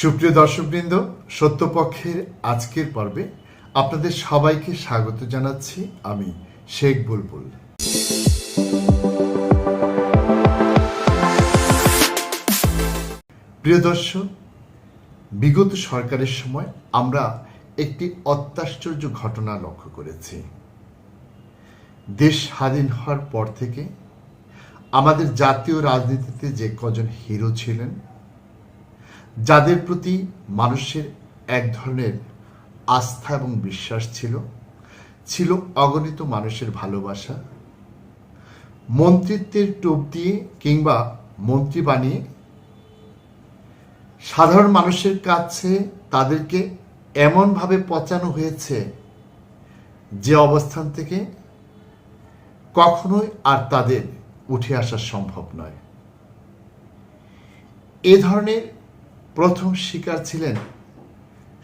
সুপ্রিয় দর্শকবৃন্দ, সত্যপক্ষের আজকের পর্বে আপনাদের সবাইকে স্বাগত জানাচ্ছি আমি শেখ বুলবুল। প্রিয় দর্শক, বিগত সরকারের সময় আমরা একটি অত্যাশ্চর্য ঘটনা লক্ষ্য করেছি। দেশ স্বাধীন হওয়ার পর থেকে আমাদের জাতীয় রাজনীতিতে যে কজন হিরো ছিলেন যাদের প্রতি মানুষের এক ধরনের আস্থা এবং বিশ্বাস ছিল ছিল অগণিত মানুষের ভালোবাসা, মন্ত্রিত্বের টোপ দিয়ে কিংবা মন্ত্রী বানিয়ে সাধারণ মানুষের কাছে তাদেরকে এমনভাবে পচানো হয়েছে যে অবস্থান থেকে কখনোই আর তাদের উঠে আসা সম্ভব নয়। এ ধরনের প্রথম শিকার ছিলেন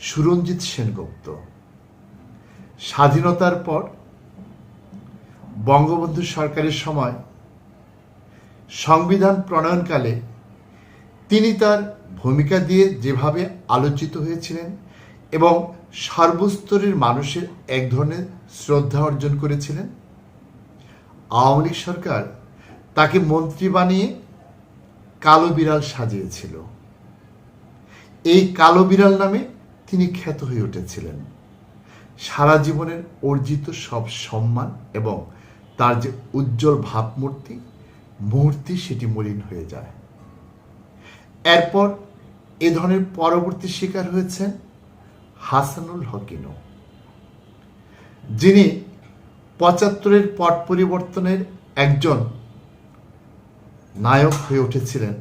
সুরঞ্জিত সেনগুপ্ত। স্বাধীনতার পর বঙ্গবন্ধু সরকারের সময় সংবিধান প্রণয়নকালে তিনি তার ভূমিকা দিয়ে যেভাবে আলোচিত হয়েছিলেন এবং সর্বস্তরের মানুষের এক ধরনের শ্রদ্ধা অর্জন করেছিলেন, আওয়ামী সরকার তাকে মন্ত্রী বানিয়ে কালো বিড়াল সাজিয়েছিল। এই কালো বিড়াল নামে তিনি খ্যাত হয়ে উঠেছিলেন। সারা জীবনের অর্জিত সব সম্মান এবং তার যে উজ্জ্বল ভাবমূর্তি মুহূর্তে সেটি মলিন হয়ে যায়। এরপর এ ধরনের পরবর্তী শিকার হয়েছেন হাসানুল হকিনো যিনি পঁচাত্তরের পট পরিবর্তনের একজন নায়ক হয়ে উঠেছিলেন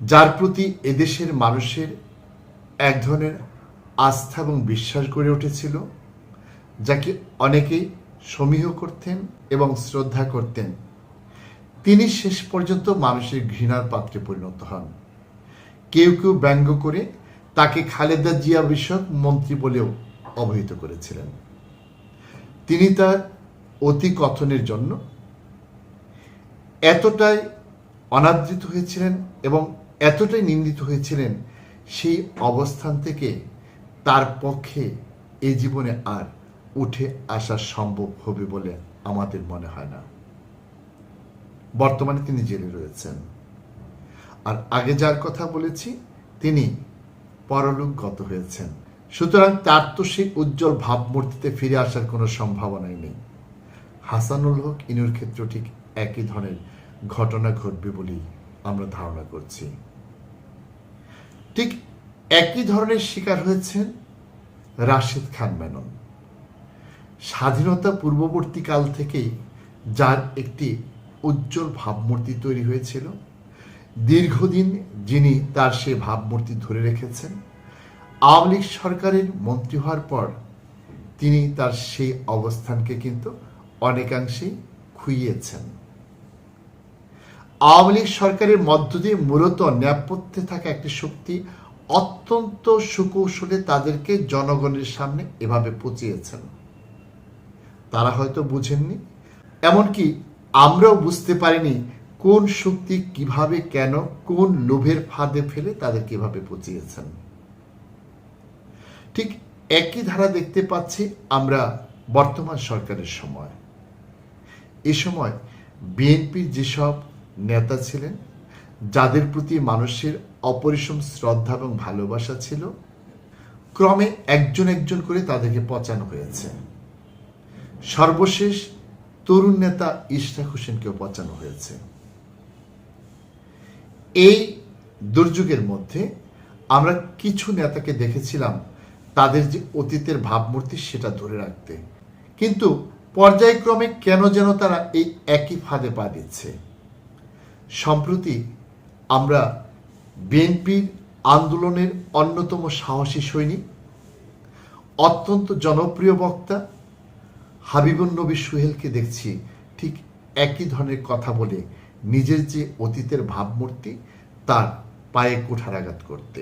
যার প্রতি এদেশের মানুষের এক ধরনের আস্থা এবং বিশ্বাস গড়ে উঠেছিল, যাকে অনেকেই সমীহ করতেন এবং শ্রদ্ধা করতেন। তিনি শেষ পর্যন্ত মানুষের ঘৃণার পাত্রে পরিণত হন। কেউ কেউ ব্যঙ্গ করে তাকে খালেদা জিয়া বিষয়ক মন্ত্রী বলেও অবহিত করেছিলেন। তিনি তার অতি কথনের জন্য এতটাই অনাদৃত হয়েছিলেন এবং এতটাই নিন্দিত হয়েছিলেন, সেই অবস্থান থেকে তার পক্ষে এ জীবনে আর উঠে আসা সম্ভব হবে বলে আমাদের মনে হয় না। বর্তমানে তিনি জেলে রয়েছেন। আর আগে যার কথা বলেছি, তিনি পরলোকগত হয়েছেন। সুতরাং তার তো সেই উজ্জ্বল ভাবমূর্তিতে ফিরে আসার কোনো সম্ভাবনাই নেই। হাসানুল হক ইনুর ক্ষেত্র ঠিক একই ধরনের ঘটনা ঘটবে বলেই আমরা ধারণা করছি। ঠিক একই ধরনের শিকার হয়েছেন রাশেদ খান মেনন। স্বাধীনতা পূর্ববর্তী কাল থেকেই যার একটি উজ্জ্বল ভাবমূর্তি তৈরি হয়েছিল। দীর্ঘদিন যিনি তার সে ভাবমূর্তি ধরে রেখেছেন। আওয়ামী লীগ সরকারের মন্ত্রী হওয়ার পর তিনি তার সেই অবস্থানকে কিন্তু অনেকাংশেই খুইয়েছেন। আওয়ামী লীগ সরকারের মধ্য দিয়ে মূলত নেপথ্যে থাকা একটি শক্তি অত্যন্ত সুকৌশলে তাদেরকে জনগণের সামনে এভাবে পচিয়েছেন। তারা হয়তো বুঝেননি। এমনকি আমরাও বুঝতে পারিনি কোন শক্তি কীভাবে কেন, কোন লোভের ফাঁদে ফেলে তাদের কীভাবে পচিয়েছেন। ঠিক একই ধারা দেখতে পাচ্ছি আমরা বর্তমান সরকারের সময়। এ সময় বিএনপির যেসব নেতা ছিলেন, যাদের প্রতি মানুষের অপরিসম শ্রদ্ধা এবং ভালোবাসা ছিল, ক্রমে একজন একজন করে তাদেরকে পচানো হয়েছে। সর্বশেষ তরুণ নেতা ইশরাক হোসেনকেও পচানো হয়েছে। এই দুর্যোগের মধ্যে আমরা কিছু নেতাকে দেখেছিলাম, তাদের যে অতীতের ভাবমূর্তি সেটা ধরে রাখতে। কিন্তু পর্যায়ক্রমে কেন যেন তারা এই একই ফাঁদে পা দিচ্ছে? সম্প্রতি আমরা বিএনপির আন্দোলনের অন্যতম সাহসী সৈনিক, অত্যন্ত জনপ্রিয় বক্তা হাবিবুন নবী সুহেলকে দেখছি ঠিক একই ধরনের কথা বলে নিজের যে অতীতের ভাবমূর্তি তার পায়ে কুঠারাঘাত করতে।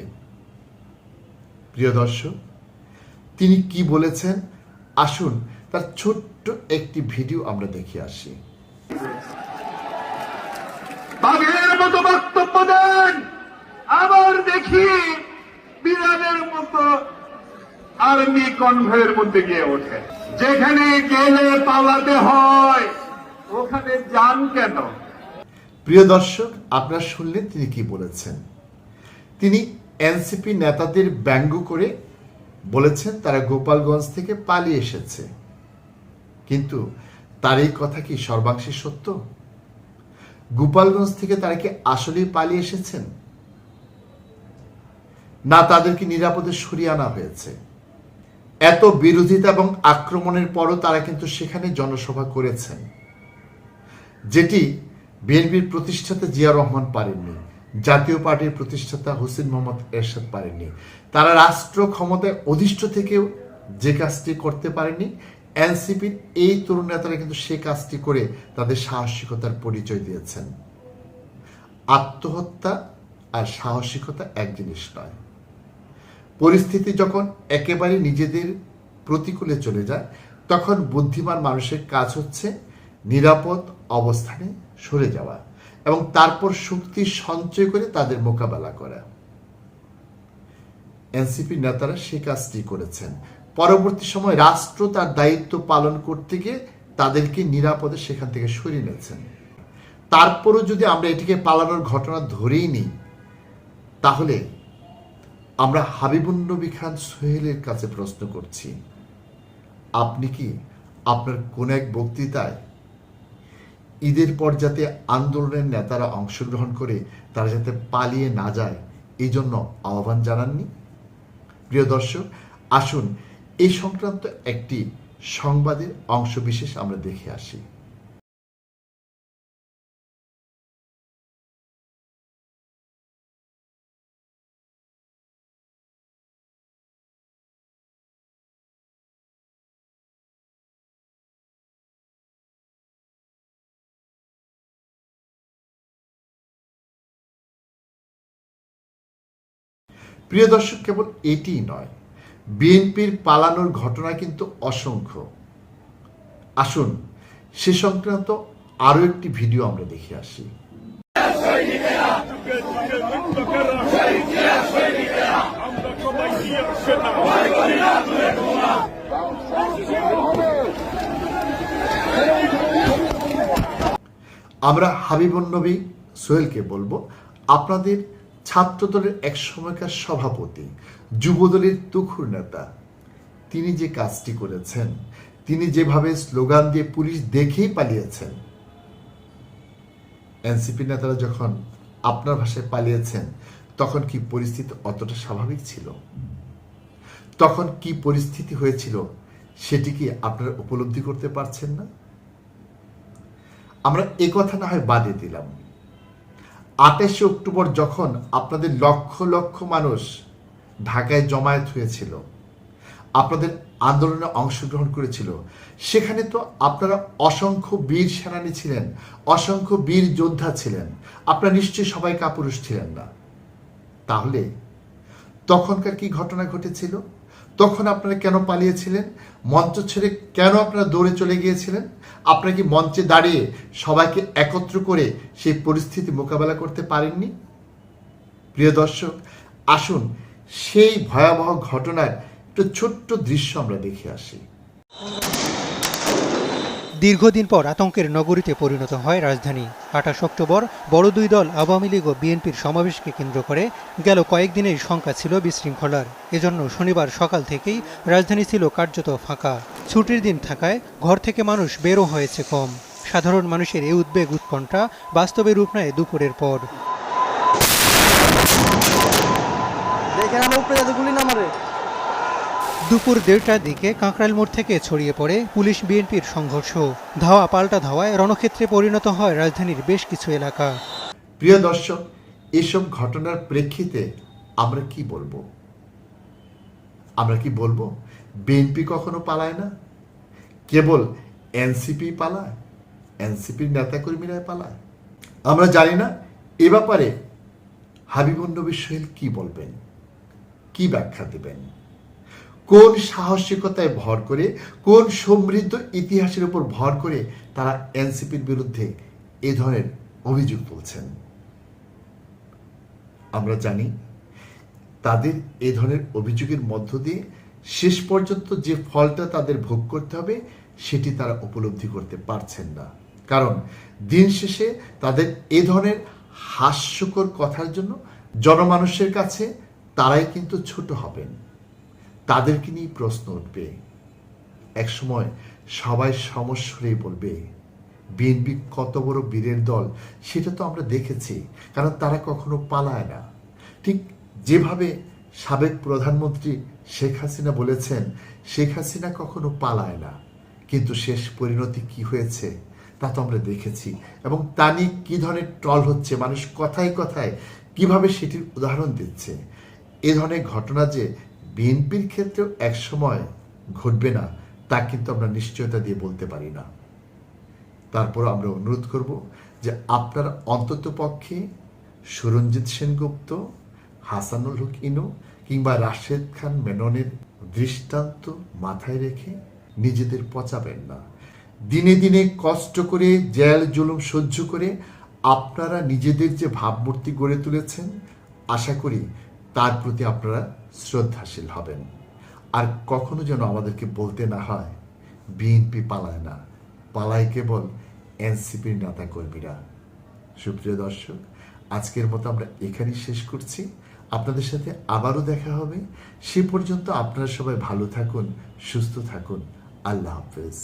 প্রিয় দর্শক, তিনি কি বলেছেন? আসুন তার ছোট্ট একটি ভিডিও আমরা দেখে আসি। বাঘের মতো বক্তব্য দেন। আবার দেখি বিড়ালের মতো আর্মি কনভয়ের মধ্যে গিয়ে ওঠে। যেখানে গেলে পালাতে হয়, ওখানে যান কেন? প্রিয় দর্শক, আপনারা শুনলেন তিনি কি বলেছেন? তিনি এনসিপি নেতাদের ব্যঙ্গ করে বলেছেন তারা গোপালগঞ্জ থেকে পালিয়ে এসেছে। কিন্তু তার এই কথা কি সর্বাংশে সত্য? গোপালগঞ্জ থেকে তারা কি আসলেই পালিয়ে এসেছেন? না, তাদেরকে নিরাপদে সরিয়ে আনা হয়েছে। এত বিরোধিতা এবং আক্রমণের পরও তারা কিন্তু সেখানে জনসভা করেছেন। যেটি বিএনপির প্রতিষ্ঠাতা জিয়া রহমান পারেননি, জাতীয় পার্টির প্রতিষ্ঠাতা হোসেন মোহাম্মদ এরশাদ পারেননি। তারা রাষ্ট্র ক্ষমতায় অধিষ্ঠ থেকেও যে কাজটি করতে পারেনি এনসিপির এই তরুণ নেতারা কিন্তু সে কাজটি করে তাদের সাহসিকতার পরিচয় দিয়েছেন। আত্মহত্যা আর সাহসিকতা এক জিনিস নয়। পরিস্থিতি যখন একেবারে নিজেদের প্রতিকূলে চলে যায়, তখন বুদ্ধিমান মানুষের কাজ হচ্ছে নিরাপদ অবস্থানে সরে যাওয়া এবং তারপর শক্তি সঞ্চয় করে তাদের মোকাবেলা করা। এনসিপি নেতারা সে কাজটি করেছেন। পরবর্তী সময় রাষ্ট্র তার দায়িত্ব পালন করতে গিয়ে তাদেরকে নিরাপদে সেখান থেকে সরিয়ে নিয়েছেন। তারপরও যদি আমরা এটিকে পালানোর ঘটনা ধরেই নিই, তাহলে আমরা হাবিবুন নবী খান সোহেলের কাছে প্রশ্ন করছি, আপনি কি আপনার কোন এক বক্তৃতায় ঈদের পর যাতে আন্দোলনের নেতারা অংশগ্রহণ করে তারা যাতে পালিয়ে না যায় এই জন্য আহ্বান জানাননি? প্রিয় দর্শক, আসুন এই সংক্রান্ত একটি সংবাদের অংশবিশেষ আমরা দেখে আসি। প্রিয় দর্শক কেবল এটিই নয় বিএনপির পালানোর ঘটনা কিন্তু অসংখ্য। আসুন, সে সংক্রান্ত আরও একটি ভিডিও আমরা দেখে আসি। আমরা হাবিবুন নবী সোহেলকে বলব, আপনাদের ছাত্রদলের এক সময়কার সভাপতি, যুবদলের তুখুর নেতা। তিনি যে কাজটি করেছেন, তিনি যেভাবে স্লোগান দিয়ে পুলিশ দেখেই পালিয়েছেন। এনসিপি নেতারা যখন আপনার ভাষায় পালিয়েছেন, তখন কি পরিস্থিতি অতটা স্বাভাবিক ছিল? তখন কি পরিস্থিতি হয়েছিল, সেটি কি আপনারা উপলব্ধি করতে পারছেন না? আমরা এ কথা না হয় বাদে দিলাম। আঠাশে অক্টোবর যখন আপনাদের লক্ষ লক্ষ মানুষ ঢাকায় জমায়েত হয়েছিল, আপনাদের আন্দোলনে অংশগ্রহণ করেছিল, সেখানে তো আপনারা অসংখ্য বীর সেনানী ছিলেন, অসংখ্য বীর যোদ্ধা ছিলেন, আপনারা নিশ্চয়ই সবাই কাপুরুষ ছিলেন না। তাহলে তখনকার কি ঘটনা ঘটেছিল? তখন আপনারা কেন পালিয়েছিলেন? মঞ্চ ছেড়ে কেন আপনারা দৌড়ে চলে গিয়েছিলেন? আপনারা কি মঞ্চে দাঁড়িয়ে সবাইকে একত্র করে সেই পরিস্থিতি মোকাবেলা করতে পারেননি? প্রিয় দর্শক, আসুন সেই ভয়াবহ ঘটনার একটু ছোট্ট দৃশ্য আমরা দেখে আসি। দীর্ঘদিন পর আতঙ্কের নগরীতে পরিণত হয় রাজধানী। আঠাশ অক্টোবর বড় দুই দল আওয়ামী লীগ ও বিএনপির সমাবেশকে কেন্দ্র করে গেল কয়েকদিনের শঙ্কা ছিল বিশৃঙ্খলার। এজন্য শনিবার সকাল থেকেই রাজধানী ছিল কার্যত ফাঁকা। ছুটির দিন থাকায় ঘর থেকে মানুষ বেরো হয়েছে কম। সাধারণ মানুষের এই উদ্বেগ উৎকণ্ঠা বাস্তবে রূপ নেয় দুপুরের পর। উপরে গুলি না মারে দুপুর দেড়টার দিকে কাঁকড়াইল মোড় থেকে ছড়িয়ে পড়ে পুলিশ বিএনপির সংঘর্ষ। ধাওয়া পাল্টা ধাওয়ায় রণক্ষেত্রে পরিণত হয় রাজধানীর বেশ কিছু এলাকা। প্রিয় দর্শক, এসব ঘটনার প্রেক্ষিতে আমরা কি বলব? আমরা কি বলব, বিএনপি কখনো পালায় না? কেবল এনসিপি পালায়, এনসিপির নেতাকর্মীরাই পালায়। আমরা জানি না এ ব্যাপারে হাবিবুন নবী সোহেল কি বলবেন, কি ব্যাখ্যা দেবেন? কোন সাহসিকতায় ভর করে, কোন সমৃদ্ধ ইতিহাসের উপর ভর করে তারা এনসিপির বিরুদ্ধে এ ধরনের অভিযোগ তুলছেন? আমরা জানি তাদের এ ধরনের অভিযোগের মধ্য দিয়ে শেষ পর্যন্ত যে ফলটা তাদের ভোগ করতে হবে, সেটি তারা উপলব্ধি করতে পারছেন না। কারণ দিন শেষে তাদের এ ধরনের হাস্যকর কথার জন্য জনমানুষের কাছে তারাই কিন্তু ছোট হবেন। তাদেরকে নিয়ে প্রশ্ন উঠবে। একসময় সবাই সমস্বরেই বলবে, বিএনপি কত বড় বীরের দল? সেটা তো আমরা দেখেছি, কারণ তারা কখনো পালায় না। ঠিক যেভাবে সাবেক প্রধানমন্ত্রী শেখ হাসিনা বলেছেন, শেখ হাসিনা কখনো পালায় না। কিন্তু শেষ পরিণতি কি হয়েছে, তা তো আমরা দেখেছি। এবং তা নিয়ে কী ধরনের ট্রল হচ্ছে, মানুষ কথায় কথায় কীভাবে সেটির উদাহরণ দিচ্ছে? এ ধরনের ঘটনা যে বিএনপির ক্ষেত্রেও একসময় ঘটবে না, তা কিন্তু আমরা নিশ্চয়তা দিয়ে বলতে পারি না। তারপর আমরা অনুরোধ করব যে আপনারা অন্তত পক্ষে সুরঞ্জিত সেনগুপ্ত, হাসানুল হক ইনু কিংবা রাশেদ খান মেননের দৃষ্টান্ত মাথায় রেখে নিজেদের পচাবেন না। দিনে দিনে কষ্ট করে, জেল জুলুম সহ্য করে আপনারা নিজেদের যে ভাবমূর্তি গড়ে তুলেছেন, আশা করি তার প্রতি আপনারা শ্রদ্ধাশীল হবেন। আর কখনো যেন আমাদেরকে বলতে না হয়, বিএনপি পালায় না। পালায় কেবল এনসিপির নেতা কর্মীরা সুপ্রিয় দর্শক, আজকের মতো আমরা এখানেই শেষ করছি। আপনাদের সাথে আবারও দেখা হবে। সে পর্যন্ত আপনারা সবাই ভালো থাকুন, সুস্থ থাকুন। আল্লাহ হাফেজ।